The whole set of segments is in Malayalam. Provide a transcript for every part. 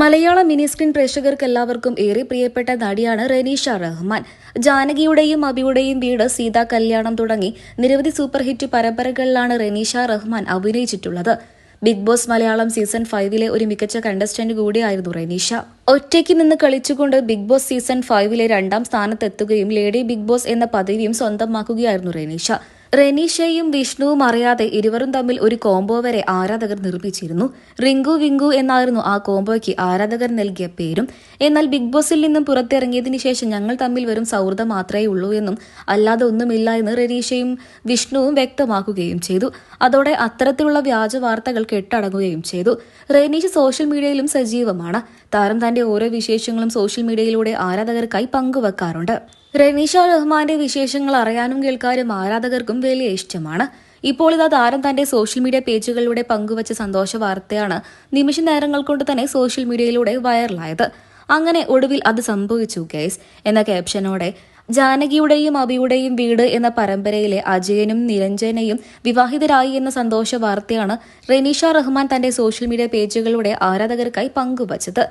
മലയാള മിനി സ്ക്രീൻ പ്രേക്ഷകർക്ക് എല്ലാവർക്കും ഏറെ പ്രിയപ്പെട്ട നടിയാണ് റനീഷ റഹ്മാൻ. ജാനകിയുടെയും അബിയുടെയും വീട് സീതാ കല്യാണം തുടങ്ങി നിരവധി സൂപ്പർ ഹിറ്റ് പരമ്പരകളിലാണ് റനീഷ റഹ്മാൻ അഭിനയിച്ചിട്ടുള്ളത്. ബിഗ് ബോസ് മലയാളം സീസൺ ഫൈവിലെ ഒരു മികച്ച കണ്ടസ്റ്റന്റ് കൂടിയായിരുന്നു റനീഷ. ഒറ്റയ്ക്ക് നിന്ന് കളിച്ചുകൊണ്ട് ബിഗ് ബോസ് സീസൺ ഫൈവിലെ രണ്ടാം സ്ഥാനത്തെത്തുകയും ലേഡി ബിഗ് ബോസ് എന്ന പദവിയും സ്വന്തമാക്കുകയായിരുന്നു റനീഷ. റെനീഷയും വിഷ്ണുവും അറിയാതെ ഇരുവരും തമ്മിൽ ഒരു കോംബോ വരെ ആരാധകർ നിർമ്മിച്ചിരുന്നു. റിങ്കു വിങ്കു എന്നായിരുന്നു ആ കോംബോയ്ക്ക് ആരാധകർ നൽകിയ പേരും. എന്നാൽ ബിഗ് ബോസിൽ നിന്നും പുറത്തിറങ്ങിയതിനു ശേഷം ഞങ്ങൾ തമ്മിൽ വെറും സൗഹൃദം മാത്രമേ ഉള്ളൂ എന്നും അല്ലാതെ ഒന്നുമില്ല എന്ന് റെനീഷയും വിഷ്ണുവും വ്യക്തമാക്കുകയും ചെയ്തു. അതോടെ അത്തരത്തിലുള്ള വ്യാജ വാർത്തകൾ കെട്ടടങ്ങുകയും ചെയ്തു. റെനീഷ് സോഷ്യൽ മീഡിയയിലും സജീവമാണ്. താരം തന്റെ ഓരോ വിശേഷങ്ങളും സോഷ്യൽ മീഡിയയിലൂടെ ആരാധകർക്കായി പങ്കുവെക്കാറുണ്ട്. റനീഷ റഹ്മാന്റെ വിശേഷങ്ങൾ അറിയാനും കേൾക്കാനും ആരാധകർക്കും വലിയ ഇഷ്ടമാണ്. ഇപ്പോൾ ഇതാ താരം തന്റെ സോഷ്യൽ മീഡിയ പേജുകളിലൂടെ പങ്കുവച്ച സന്തോഷ വാർത്തയാണ് നിമിഷ നേരങ്ങൾ കൊണ്ട് തന്നെ സോഷ്യൽ മീഡിയയിലൂടെ വൈറലായത്. അങ്ങനെ ഒടുവിൽ അത് സംഭവിച്ചു ഗൈസ്. എന്ന ക്യാപ്ഷനോടെ ജാനകിയുടെയും അബിയുടെയും വീട് എന്ന പരമ്പരയിലെ അജയനും നിരഞ്ജനയും വിവാഹിതരായി എന്ന സന്തോഷ വാർത്തയാണ് റെനീഷ റഹ്മാൻ തന്റെ സോഷ്യൽ മീഡിയ പേജുകളിലൂടെ ആരാധകർക്കായി പങ്കുവച്ചത്.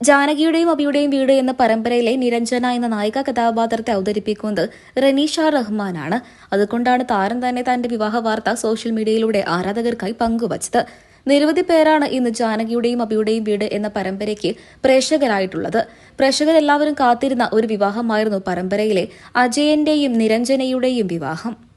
ജാനകിയുടെയും അബിയുടെയും വീട് എന്ന പരമ്പരയിലെ നിരഞ്ജന എന്ന നായിക കഥാപാത്രത്തെ അവതരിപ്പിക്കുന്നത് റനീഷ റഹ്മാനാണ്. അതുകൊണ്ടാണ് താരം തന്നെ തന്റെ വിവാഹ വാർത്ത സോഷ്യൽ മീഡിയയിലൂടെ ആരാധകർക്കായി പങ്കുവച്ചത്. നിരവധി പേരാണ് ഇന്ന് ജാനകിയുടെയും അബിയുടെയും വീട് എന്ന പരമ്പരയ്ക്ക് പ്രേക്ഷകരായിട്ടുള്ളത്. പ്രേക്ഷകരെല്ലാവരും കാത്തിരുന്ന ഒരു വിവാഹമായിരുന്നു പരമ്പരയിലെ അജയന്റെയും നിരഞ്ജനയുടെയും വിവാഹം.